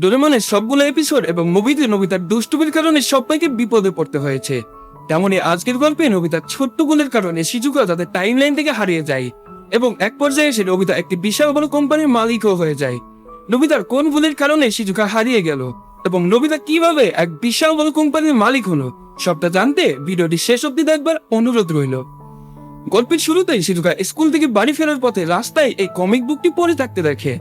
ডোরেমনের সবগুলো এপিসোড এবং মুভিতে নবিতার দুষ্টুমির কারণে সবাইকে বিপদে পড়তে হয়েছে। তেমনই আজকের গল্পে নবিতার ছোট্ট গুণের কারণে শিজুকা তাদের টাইম লাইন থেকে হারিয়ে যায় এবং এক পর্যায়ে এসে নবিতা একটি বিশাল বড় কোম্পানির মালিকও হয়ে যায়। নবিতার কোন ভুলের কারণে শিজুকা হারিয়ে গেল এবং নবিতা কীভাবে এক বিশাল বড় কোম্পানির মালিক হলো, সবটা জানতে ভিডিওটি শেষ অব্দি দেখবার অনুরোধ রইল। গল্পের শুরুতেই শিজুকা স্কুল থেকে বাড়ি ফেরার পথে রাস্তায় এই কমিক বুকটি পড়ে থাকতে দেখে।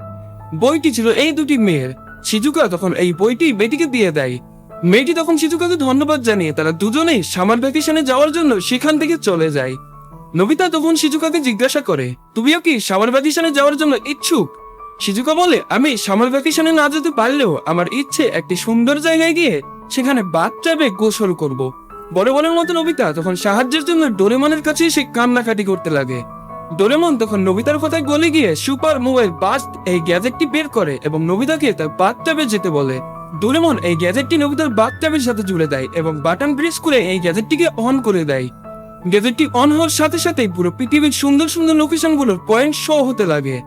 বইটি ছিল এই দুটি মেয়ের। শিজুকা তখন এই বইটি মেয়েটিকে দিয়ে দেয়। মেয়েটি তখন শিজুকাকে ধন্যবাদ জানিয়ে তারা দুজনেই সামার ভ্যাকেশনে যাওয়ার জন্য সেখান থেকে চলে যায়। নবিতা তখন শিজুকাকে জিজ্ঞাসা করে, তুমিও কি সামার ভ্যাকেশনে যাওয়ার জন্য ইচ্ছুক? শিজুকা বলে, আমি সামার ভ্যাকেশনে না যেতে পারলেও আমার ইচ্ছে একটি সুন্দর জায়গায় গিয়ে সেখানে বাচ্চাবে গোসল করব। বড় বড়ের মতো নবিতা তখন সাহায্যের জন্য ডোরেমনের কাছে সে কান্নাকাটি করতে লাগে। ডোরেমন তখন নবিতার কথায় গলে গিয়ে সুপার মোবাইল বাস্ট এই গ্যাজেটটি বের করে এবং নবিতাকে তার বাথটাবে যেতে বলে। ডোরেমন এই গ্যাজেটটি নবিতার বাথটাবের সাথে জুড়ে দেয় এবং বাটন প্রেস করে এই গ্যাজেটটিকে অন করে দেয়। গ্যাজেটটি অন হওয়ার সাথে সাথেই পুরো পৃথিবীর সুন্দর সুন্দর লোকেশনগুলোর পয়েন্ট শো হতে লাগে।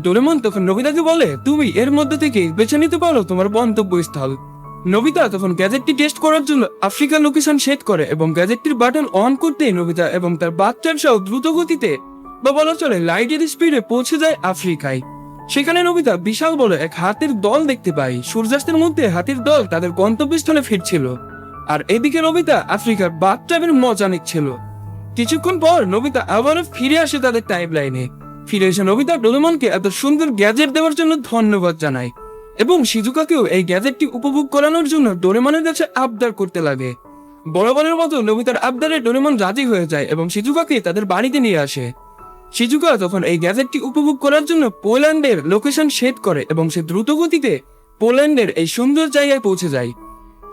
ডোরেমন তখন নবিতাকে বলে, তুমি এর মধ্যে থেকে বেছে নিতে পারো তোমার গন্তব্যস্থল। নবিতা তখন গ্যাজেটটি টেস্ট করার জন্য আফ্রিকার লোকেশন সেট করে এবং গ্যাজেটটির বাটন অন করতেই নবিতা এবং তার বাচ্চার সহ দ্রুত গতিতে বা বলা চলে লাইটের স্পিডে পৌঁছে যায় আফ্রিকায়। সেখানে নবিতা বিশাল বড় এক হাতির দল দেখতে পায়। সূর্যাস্তের মধ্যে হাতির দল তাদের গন্তব্যস্থলে ফিরছিল। আর এদিকে নবিতা আফ্রিকার বাথটাবের মজা নিচ্ছিল। কিছুক্ষণ পর নবিতা আবারও ফিরে আসে তাদের টাইম লাইনে ফিরে এসে নবিতা ডোরেমনকে এত সুন্দর গ্যাজেট দেওয়ার জন্য ধন্যবাদ জানায়। এবং সিজুকাকেও এই গ্যাজেটটি উপভোগ করানোর জন্য ডোরেমনের কাছে আবদার করতে লাগে। বরাবরের মতো নবিতার আবদারে ডোরেমন রাজি হয়ে যায় এবং শিজুকাকে তাদের বাড়িতে নিয়ে আসে। শিজুকা তখন এই গ্যাজেটটি উপভোগ করার জন্য পোল্যান্ডের লোকেশন সেট করে এবং সে দ্রুত গতিতে পোল্যান্ডের এই সুন্দর জায়গায় পৌঁছে যায়।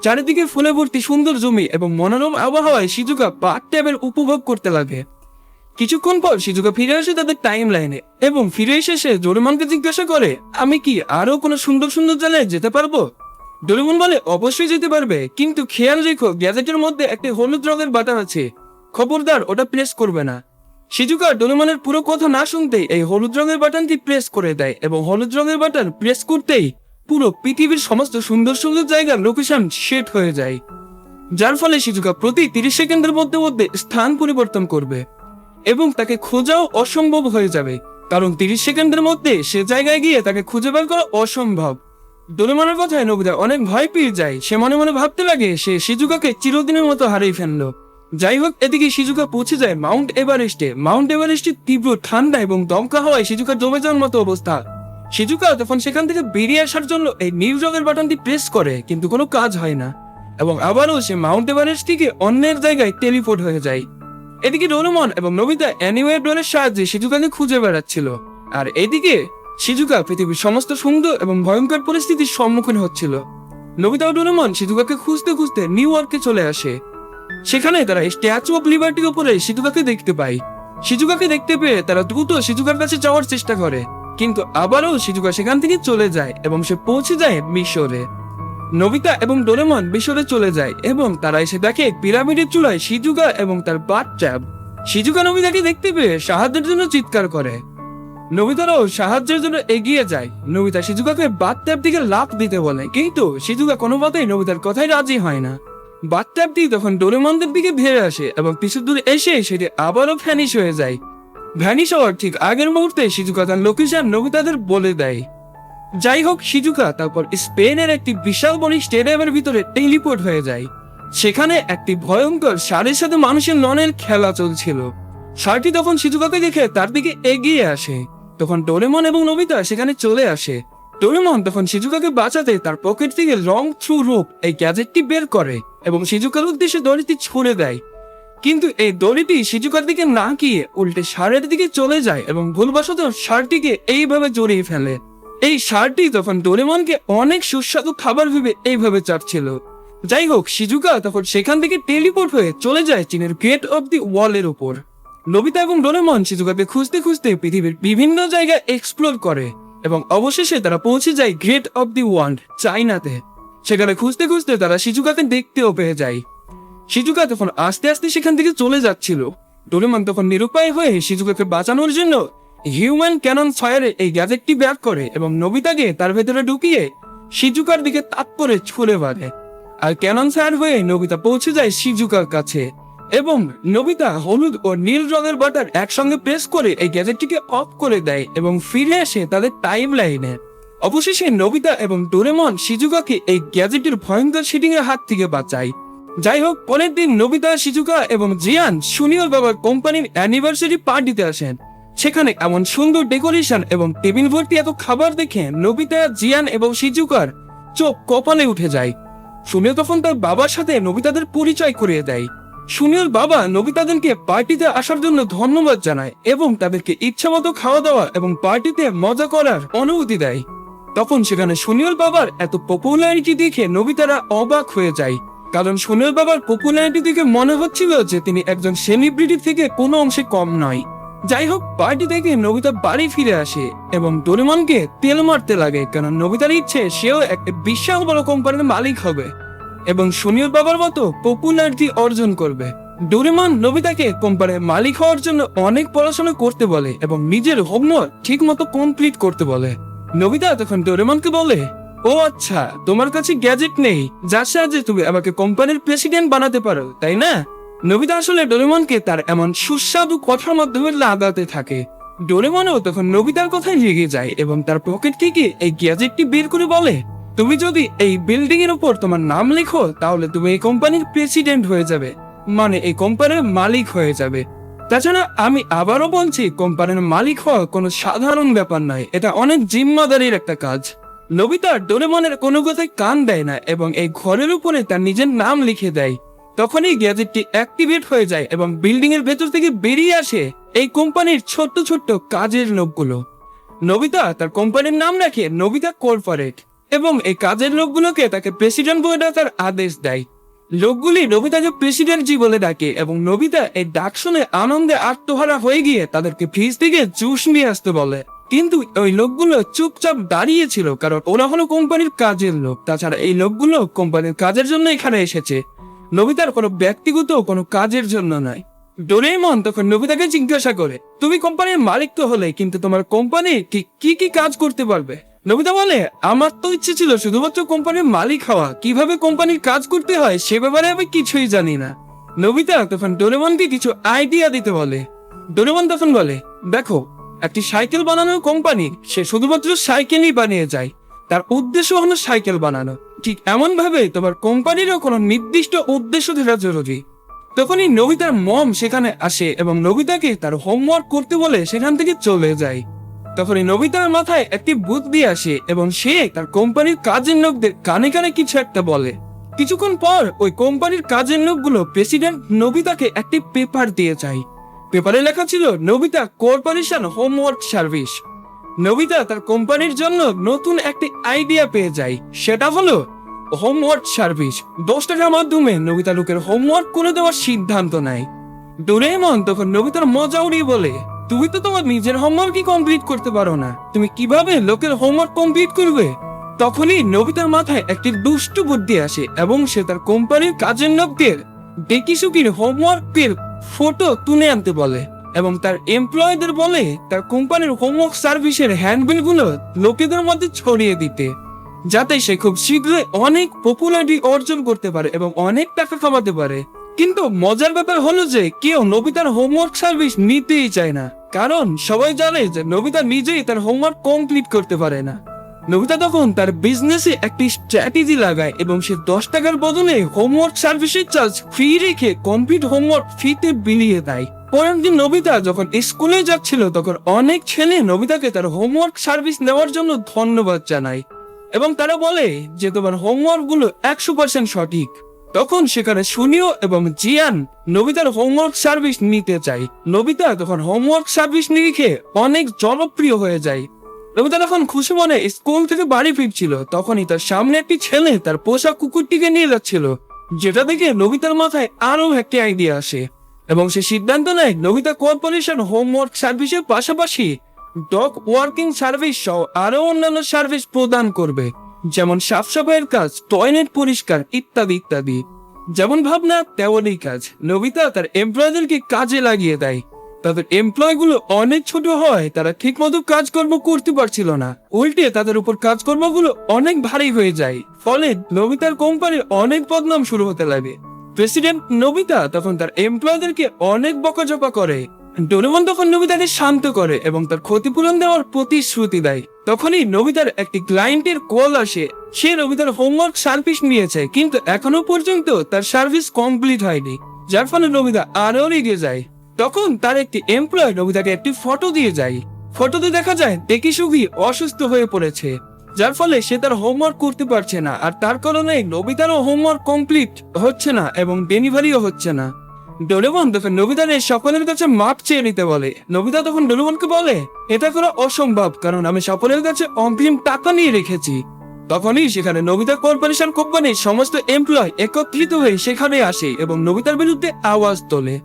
চারিদিকে ফুলে ভর্তি সুন্দর জমি এবং মনোরম আবহাওয়ায় শিজুকা বাথ ট্যাবের উপভোগ করতে লাগে। কিছুক্ষণ পর শিজুকা ফিরে আসে তাদের টাইম লাইনে এবং ফিরে এসে সে ডোরেমনকে জিজ্ঞাসা করে, আমি কি আরও কোনো সুন্দর সুন্দর জায়গায় যেতে পারব? ডোরেমন বলে, অবশ্যই যেতে পারবে, কিন্তু খেয়াল রেখো, গ্যাজেটের মধ্যে একটি হলুদ রঙের বাটন আছে। খবরদার, ওটা প্রেস করবে না। শিজুকা ডোরেমনের পুরো কথা না শুনতেই এই হলুদ রঙের বাটনটি প্রেস করে দেয় এবং হলুদ রঙের বাটন প্রেস করতেই পুরো পৃথিবীর সমস্ত সুন্দর সুন্দর জায়গার লোকেশন সেট হয়ে যায়। যার ফলে শিজুকা প্রতি তিরিশ সেকেন্ডের মধ্যে মধ্যে স্থান পরিবর্তন করবে এবং তাকে খোঁজাও অসম্ভব হয়ে যাবে, কারণ তিরিশ সেকেন্ডের মধ্যে সে জায়গায় গিয়ে তাকে খুঁজে বের করা অসম্ভব। ডোরেমনের কথায় নবিতা অনেক ভয় পেয়ে যায়, সে মনে মনে ভাবতে লাগে সে শিজুকাকে চিরদিনের মতো হারিয়ে ফেলল। যাই হোক এদিকে শিজুকা পৌঁছে যায় মাউন্ট এভারেস্টে। মাউন্ট এভারেস্টে তীব্র ঠান্ডা এবং দমকা হওয়ায় শিজুকা জমে যাওয়ার মতো অবস্থা। শিজুকা তখন সেখান থেকে বেরিয়ে আসার জন্য এই নীল বাটনটি প্রেস করে, কিন্তু কোনো কাজ হয় না। এবং আবারও সে মাউন্ট এভারেস্ট থেকে অন্যের জায়গায় টেলিপোর্ট হয়ে যায়। এদিকে ডোরেমন এবং নবিতা অ্যানিওয়ে ড্রোনের সাহায্যে শিজুকাকে খুঁজে বেড়াচ্ছিল। আর এদিকে শিজুকা পৃথিবীর সমস্ত সুন্দর এবং ভয়ঙ্কর পরিস্থিতির সম্মুখীন হচ্ছিল। নবিতা ও ডোরেমন শিজুকাকে খুঁজতে খুঁজতে নিউ ইয়র্কে চলে আসে। সেখানে তারা স্ট্যাচু অফ লিবার্টির উপরে শিজুকাকে দেখতে পায়। শিজুকাকে দেখতে পেয়ে তারা দ্রুত শিজুকার কাছে যাওয়ার চেষ্টা করে। কিন্তু আবারও শিজুকা সেখান থেকে চলে যায় এবং সে পৌঁছে যায় মিশরে। নবিতা এবং ডোরেমন মিশরে চলে যায় এবং তারা এসে দেখে পিরামিডের চূড়ায় সিজুকা এবং তার বাচ্চাব সিজুকা নবিতাকে দেখতে পেয়ে সাহায্যের জন্য চিৎকার করে। নবিতারাও সাহায্যের জন্য এগিয়ে যায়। নবিতা শিজুকাকে বাথট্যাব দিকে লাফ দিতে বলে, কিন্তু সিজুকা কোনো মতেই নবিতার কথায় রাজি হয় না। বাথট্যাবটি তখন ডোরেমনদের দিকে ভেড়ে আসে এবং কিছু দূর এসে সেটি আবারও ভ্যানিশ হয়ে যায়। ভ্যানিশ হওয়ার ঠিক আগের মুহূর্তে শিজুকা তার লোকেশন নবিতাদের বলে দেয়। যাই হোক শিজুকা তারপর স্পেনের একটি বিশাল বড় স্টেডিয়ামের ভিতরে টেলিপোর্ট হয়ে যায়। সেখানে একটি ভয়ঙ্কর সারের সাথে মানুষের লনের খেলা চলছিল। সারটি তখন শিজুকাকে দেখে তার দিকে এগিয়ে আসে। তখন ডোরেমন এবং নবিতা সেখানে চলে আসে। ডোরেমন তখন শিজুকাকে বাঁচাতে তার পকেট থেকে লং থ্রু রোপ এই গ্যাজেটটি বের করে। এবং শিজুকার উদ্দেশ্যে দড়িটি ছুড়ে দেয়। কিন্তু এই দড়িটি শিজুকার দিকে না গিয়ে উল্টে ষাঁড়ের দিকে চলে যায় এবং ভুলবশত ষাঁড়টিকে এইভাবে জড়িয়ে ফেলে। এই ষাঁড়টি তখন ডোরেমনকে অনেক সুস্বাদু খাবার ভেবে এইভাবে চাটছিল। যাই হোক, সিজুকা তখন সেখান থেকে টেলিপোর্ট হয়ে চলে যায় চীনের গেট অব দি ওয়ালের উপর। নবিতা এবং ডোরেমন শিজুকাকে খুঁজতে খুঁজতে পৃথিবীর বিভিন্ন জায়গায় এক্সপ্লোর করে এবং অবশেষে তারা পৌঁছে যায় গ্রেট অব দি ওয়ার্ল্ড চাইনাতে সেখানে খুঁজতে খুঁজতে তারা শিজুকাকে দেখতেও পেয়ে যায়। শিজুকা তখন আস্তে আস্তে সেখান থেকে চলে যাচ্ছিল। ডোরেমন তখন নিরুপায় হয়ে শিজুকাকে বাঁচানোর জন্য হিউম্যান ক্যানন ফায়ারে এই গ্যাজেটটি ব্যাক করে এবং নবিতাকে তার ভেতরে ঢুকিয়ে সিজুকার দিকে তাক করে ছুড়ে মারে। আর ক্যানন ফায়ার হয়ে নবিতা পৌঁছে যায় সিজুকার কাছে এবং নবিতা হলুদ ও নীল রঙের বাটার একসঙ্গে প্রেস করে এই গ্যাজেটটিকে অফ করে দেয় এবং ফিরে আসে তাদের টাইম লাইনে অবশেষে নবিতা এবং ডোরেমন সিজুকাকে এই গ্যাজেটের ভয়ঙ্কর শিটিং এর হাত থেকে বাঁচায়। যাই হোক, পরের দিন নবিতা সিজুকা এবং জিয়ান সুনিয়র বাবার কোম্পানির অ্যানিভার্সারি পার্টিতে আসেন। সেখানে এমন সুন্দর ডেকোরেশন এবং টেবিল ভর্তি এত খাবার দেখে নবিতা, জিয়ান এবং সিজুকার চোখ কপালে উঠে যায়। সুনিয়র তখন তার বাবার সাথে নবিতাদের পরিচয় করিয়ে দেয়। সুনিয়র বাবা নবিতাদেরকে পার্টিতে আসার জন্য ধন্যবাদ জানায় এবং তাদেরকে ইচ্ছামতো খাওয়া দাওয়া এবং পার্টিতে মজা করার অনুমতি দেয়। তখন সেখানে সুনিয়র বাবার এত পপুলারিটি দেখে নবিতারা অবাক হয়ে যায়। কারণ সুনিয়র বাবার পপুলারিটি দেখে মনে হচ্ছিল যে তিনি একজন সেলিব্রিটি থেকে কোনো অংশে কম নয়। যাই হোক পার্টি থেকে নবিতা বাড়ি ফিরে আসে এবং ডোরেমনকে তেল মারতে লাগে, কারণ নবিতার ইচ্ছে সেও একটা বিশাল বড় কোম্পানির মালিক হবে এবং সুনিয়র বাবার মতো পপুলারিটি অর্জন করবে। ডোরেমন নবিতাকে কোম্পানির মালিক হওয়ার জন্য অনেক পড়াশোনা করতে বলে এবং নিজের হোমওয়ার্ক ঠিক মতো কমপ্লিট করতে বলে। নবিতা তখন ডোরেমনকে বলে, ও আচ্ছা তোমার কাছে গ্যাজেট নেই, যার সাহায্যে তুমি আমাকে কোম্পানির প্রেসিডেন্ট বানাতে পারো, তাই না? নবিতা আসলে ডোরেমনকে তার এমন সুস্বাদু কথার মাধ্যমে লাগাতে থাকে। ডোরেমনও তখন নবিতার কথায় লেগে যায় এবং তার পকেট থেকে এই গ্যাজেটটি বের করে বলে, তুমি যদি এই বিল্ডিং এর উপর তোমার নাম লেখো, তাহলে তুমি এই কোম্পানির প্রেসিডেন্ট হয়ে যাবে মানে এই কোম্পানির মালিক হয়ে যাবে। তাছাড়া আমি আবারও বলছি, কোম্পানির মালিক হওয়া কোনো সাধারণ ব্যাপার নয়। এটা অনেক জিম্মাদারির একটা কাজ। নবিতা ডোরেমনের কোনো কথায় কান দেয় না এবং এই ঘরের উপরে তার নিজের নাম লিখে দেয়। তখনই গ্যাজেটটি অ্যাক্টিভেট হয়ে যায় এবং বিল্ডিং এর ভেতর থেকে বেরিয়ে আসে এই কোম্পানির ছোট্ট ছোট্ট কাজের লোকগুলো। নবিতা তার কোম্পানির নাম রাখে নবিতা কর্পোরেট এবং এই কাজের লোকগুলোকে তাকে প্রেসিডেন্ট বলে তার আদেশ দেয়। লোকগুলি নবিতাকে প্রেসিডেন্ট জি বলে ডাকে এবং নবিতা এই ডাক শুনে আনন্দে আত্মহারা হয়ে গিয়ে তাদেরকে ফ্রিজ থেকে জুস নিয়ে আসতে বলে। কিন্তু ওই লোকগুলো চুপচাপ দাঁড়িয়ে ছিল কারণ ওরা হলো কোম্পানির কাজের লোক। তাছাড়া এই লোকগুলো কোম্পানির কাজের জন্য এখানে এসেছে। নবিতার কোনো ব্যক্তিগত কোনো কাজের জন্য নয়। ডোরেমন তখন নবিতাকে জিজ্ঞাসা করে, তুমি কোম্পানির মালিক তো হলে, কিন্তু তোমার কোম্পানি কি কি কাজ করতে পারবে? নবিতা বলে, আমার তো ইচ্ছে ছিল শুধুমাত্র কোম্পানির মালিক হওয়া। কীভাবে কোম্পানির কাজ করতে হয় সে ব্যাপারে আমি কিছুই জানি না। নবিতা তখন ডোরেমনকে কিছু আইডিয়া দিতে বলে। ডোরেমন তখন বলে, দেখো, একটি সাইকেল বানানোর কোম্পানি, সে শুধুমাত্র সাইকেলই বানিয়ে যায়। তার উদ্দেশ্য হলো সাইকেল বানানো। ঠিক এমন ভাবে তোমার কোম্পানিরও কোনো নির্দিষ্ট উদ্দেশ্য থাকা জরুরি। তখনই নবিতার মম সেখানে আসে এবং নবিতাকে তার হোমওয়ার্ক করতে বলে সেখান থেকে চলে যায়। তখনই নবিতার মাথায় একটি বুদ্ধি আসে এবং সে তার কোম্পানির কাজের লোকদের কানে কানে কিছু একটা বলে। কিছুক্ষণ পর ওই কোম্পানির কাজের লোকগুলো প্রেসিডেন্ট নবিতাকে একটি পেপার দিয়ে যায়। পেপারে লেখা ছিল, Nobita corporation homework service. Nobita তার কোম্পানির জন্য নতুন একটি আইডিয়া পেয়ে যায়। সেটা হলো, হোমওয়ার্ক সার্ভিস। দশ টাকার মাধ্যমে নবিতা লোকের হোমওয়ার্ক করে দেওয়ার সিদ্ধান্ত নেয়। ডোরেমন তখন নবিতার মজা উড়িয়ে বলে তুমি তো তোমার নিজের হোমওয়ার্কই কমপ্লিট করতে পারো না। তুমি কীভাবে লোকের হোমওয়ার্ক কমপ্লিট করবে? তখনই নবিতার মাথায় একটি দুষ্টু বুদ্ধি আসে এবং সে তার কোম্পানির কাজের লোকদের ডেকিসুকির হোমওয়ার্কের ফটো তুলে আনতে বলে এবং তার এমপ্লয়ীদের বলে তার কোম্পানির হোমওয়ার্ক সার্ভিসের হ্যান্ডবিলগুলো লোকেদের মধ্যে ছড়িয়ে দিতে, যাতে সে খুব শীঘ্রই অনেক পপুলারিটি অর্জন করতে পারে এবং অনেক টাকা কামাতে পারে। কিন্তু মজার ব্যাপার হলো যে কেউ নবিতার হোমওয়ার্ক সার্ভিস নিতেই চায় না। কারণ সবাই জানে যে নবিতা নিজেই তার হোমওয়ার্ক কমপ্লিট করতে পারে না। নবিতা তখন তার বিজনেসে একটি স্ট্র্যাটেজি লাগায় এবং সে দশ টাকার বদলে হোমওয়ার্ক সার্ভিসের চার্জ ফ্রি রেখে কমপ্লিট হোমওয়ার্ক ফ্রিতে বিলিয়ে দেয়। পরের দিন নবিতা যখন স্কুলে যাচ্ছিল, তখন অনেক ছেলে নবিতাকে তার হোমওয়ার্ক সার্ভিস নেওয়ার জন্য ধন্যবাদ জানায় এবং তারা বলে যে তোমার হোমওয়ার্কগুলো একশো পার্সেন্ট সঠিক। তখন সেখানে সুনিও এবং জিয়ান নবিতার হোমওয়ার্ক সার্ভিস নিতে চাই নবিতা তখন হোমওয়ার্ক সার্ভিস নিরিখে অনেক জনপ্রিয় হয়ে যায়। নবিতা তখন খুশি মনে স্কুল থেকে বাড়ি ফিরছিল। তখনই তার সামনে একটি ছেলে তার পোষা কুকুরটিকে নিয়ে যাচ্ছিল, যেটা দেখে নবিতার মাথায় আরও একটি আইডিয়া আসে এবং সে সিদ্ধান্ত নেয় নবিতা কর্পোরেশন হোমওয়ার্ক সার্ভিসের পাশাপাশি ডগ ওয়ার্কিং সার্ভিস সহ আরও অন্যান্য সার্ভিস প্রদান করবে। যেমন সাফ সাফাইয়ের কাজ, টয়লেট পরিষ্কার ইত্যাদি ইত্যাদি। যেমন ভাবনা, তেমনই কাজ। নবিতা তার এমপ্লয়ীদেরকে কাজে লাগিয়ে দেয়। তাদের এমপ্লয়গুলো অনেক ছোট হয়, তারা ঠিক মতো কাজকর্ম করতে পারছিল না। উল্টে তাদের উপর কাজকর্মগুলো অনেক ভারী হয়ে যায়। ফলে নবিতার কোম্পানির অনেক বদনাম শুরু হতে লাগে। প্রেসিডেন্ট নবিতা তখন তার এমপ্লয়দেরকে অনেক বকাঝকা করে। ডোরেমন তখন নবিতাকে শান্ত করে এবং তার ক্ষতিপূরণ দেওয়ার প্রতিশ্রুতি দেয়। তখনই নবিতার একটি ক্লায়েন্টের কল আসে। সে নবিতার হোমওয়ার্ক সার্ভিস নিয়েছে কিন্তু এখনও পর্যন্ত তার সার্ভিস কমপ্লিট হয়নি, যার ফলে নবিতা আরও রেগে যায়। তখন তার একটি এমপ্লয় নবিতাকে একটি ফটো দিয়ে যায়। ফটোতে দেখা যায়, দেখি সুগি অসুস্থ হয়ে পড়েছে, যার ফলে সে তার হোমওয়ার্ক করতে পারছে না, আর তার কারণে নবিতারও হোমওয়ার্ক কমপ্লিট হচ্ছে না এবং ডেলিভারিও হচ্ছে না। ডোরেমন তখন নবিতার সকলের কাছে মাপ চেয়ে নিতে বলে। নবিতা তখন ডোরেমনকে বলে, এটা করা অসম্ভব, কারণ আমি সকলের কাছে অগ্রিম টাকা নিয়ে রেখেছি। তখনই সেখানে নবিতা কর্পোরেশন কোম্পানির সমস্ত এমপ্লয় একত্রিত হয়ে সেখানে আসে এবং নবিতার বিরুদ্ধে আওয়াজ তোলে।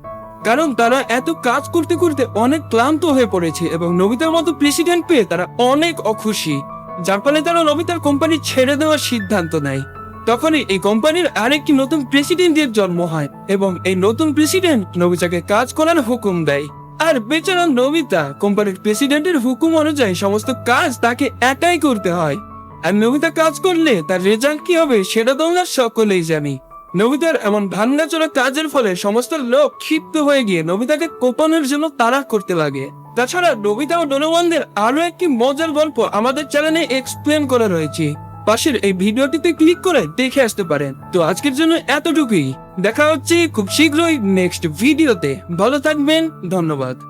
কারণ তারা এত কাজ করতে করতে অনেক ক্লান্ত হয়ে পড়েছে এবং নবিতার মতো প্রেসিডেন্ট পেয়ে তারা অনেক অখুশি। যার ফলে তারা নবিতার কোম্পানি ছেড়ে দেওয়ার সিদ্ধান্ত নেয়। তখনই এই কোম্পানির আরেকটি নতুন প্রেসিডেন্টের জন্ম হয় এবং এই নতুন প্রেসিডেন্ট নবিতাকে কাজ করার হুকুম দেয়। আর বেচারা নবিতা কোম্পানির প্রেসিডেন্টের হুকুম অনুযায়ী সমস্ত কাজ তাকে একাই করতে হয়। আর নবিতা কাজ করলে তার রেজাল্ট কি হবে সেটা তো আমরা সকলেই জানি। নবিতার এমন ভাঙ্গাচোরা কাজের ফলে সমস্ত লোক ক্ষিপ্ত হয়ে গিয়ে নবিতাকে কোপানোর জন্য তাড়া করতে লাগে। তাছাড়া নবিতা ও ডোনোয়ানদের আরও একটি মজার গল্প আমাদের চ্যানেলে এক্সপ্লেন করা রয়েছে। পাশের এই ভিডিওটিতে ক্লিক করে দেখে আসতে পারেন। তো আজকের জন্য এতটুকুই। দেখা হচ্ছে খুব শীঘ্রই নেক্সট ভিডিওতে। ভালো থাকবেন, ধন্যবাদ।